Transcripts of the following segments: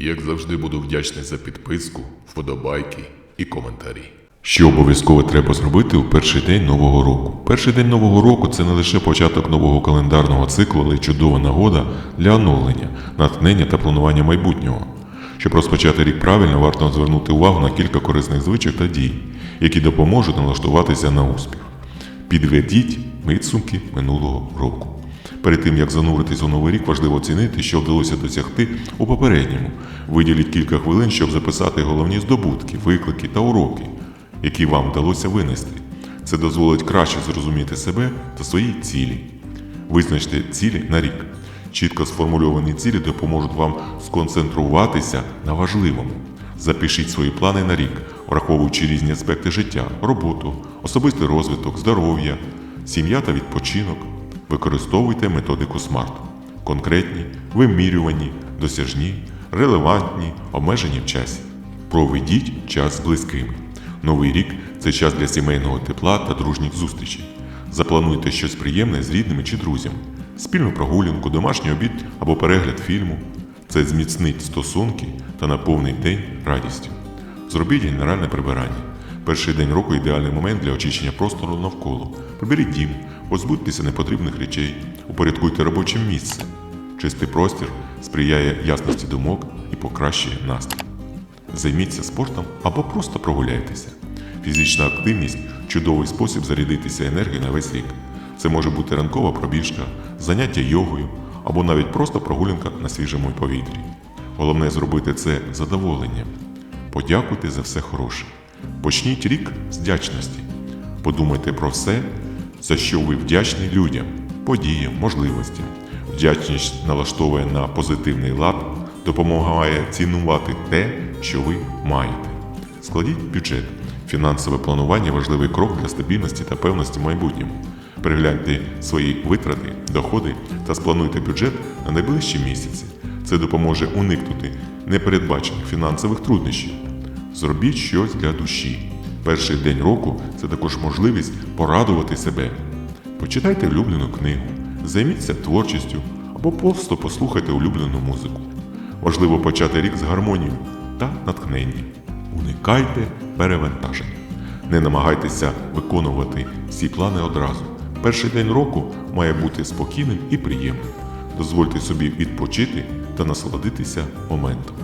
Як завжди буду вдячний за підписку, вподобайки і коментарі. Що обов'язково треба зробити у перший день нового року? Перший день нового року це не лише початок нового календарного циклу, але й чудова нагода для оновлення, натхнення та планування майбутнього. Щоб розпочати рік правильно, варто звернути увагу на кілька корисних звичок та дій, які допоможуть налаштуватися на успіх. Підведіть підсумки минулого року. Перед тим як зануритись у новий рік, важливо оцінити, що вдалося досягти у попередньому. Виділіть кілька хвилин, щоб записати головні здобутки, виклики та уроки, які вам вдалося винести. Це дозволить краще зрозуміти себе та свої цілі. Визначте цілі на рік. Чітко сформульовані цілі допоможуть вам сконцентруватися на важливому. Запишіть свої плани на рік, враховуючи різні аспекти життя, роботу, особистий розвиток, здоров'я, сім'я та відпочинок. Використовуйте методику SMART. Конкретні, вимірювані, досяжні, релевантні, обмежені в часі. Проведіть час з близькими. Новий рік це час для сімейного тепла та дружніх зустрічей. Заплануйте щось приємне з рідними чи друзями, спільну прогулянку, домашній обід або перегляд фільму. Це зміцнить стосунки та наповнить день радістю. Зробіть генеральне прибирання. Перший день року ідеальний момент для очищення простору навколо. Приберіть дім, позбудьтеся непотрібних речей, упорядкуйте робоче місце. Чистий простір сприяє ясності думок і покращує настрій. Займіться спортом або просто прогуляйтеся. Фізична активність чудовий спосіб зарядитися енергією на весь рік. Це може бути ранкова пробіжка, заняття йогою або навіть просто прогулянка на свіжому повітрі. Головне зробити це задоволенням. Подякуйте за все хороше. Почніть рік з вдячності. Подумайте про все, за що ви вдячні людям, подіям, можливостям. Вдячність налаштовує на позитивний лад, допомагає цінувати те, що ви маєте. Складіть бюджет. Фінансове планування важливий крок для стабільності та певності в майбутньому. Перегляньте свої витрати, доходи та сплануйте бюджет на найближчі місяці. Це допоможе уникнути непередбачених фінансових труднощів. Зробіть щось для душі. Перший день року це також можливість порадувати себе. Почитайте улюблену книгу, займіться творчістю або просто послухайте улюблену музику. Важливо почати рік з гармонією та натхненням. Уникайте перевантаження. Не намагайтеся виконувати всі плани одразу. Перший день року має бути спокійним і приємним. Дозвольте собі відпочити та насолодитися моментом.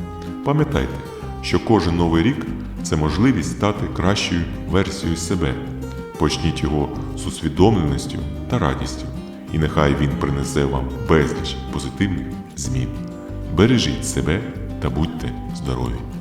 Пам'ятайте, що кожен новий рік це можливість стати кращою версією себе. Почніть його з усвідомленістю та радістю, і нехай він принесе вам безліч позитивних змін. Бережіть себе та будьте здорові!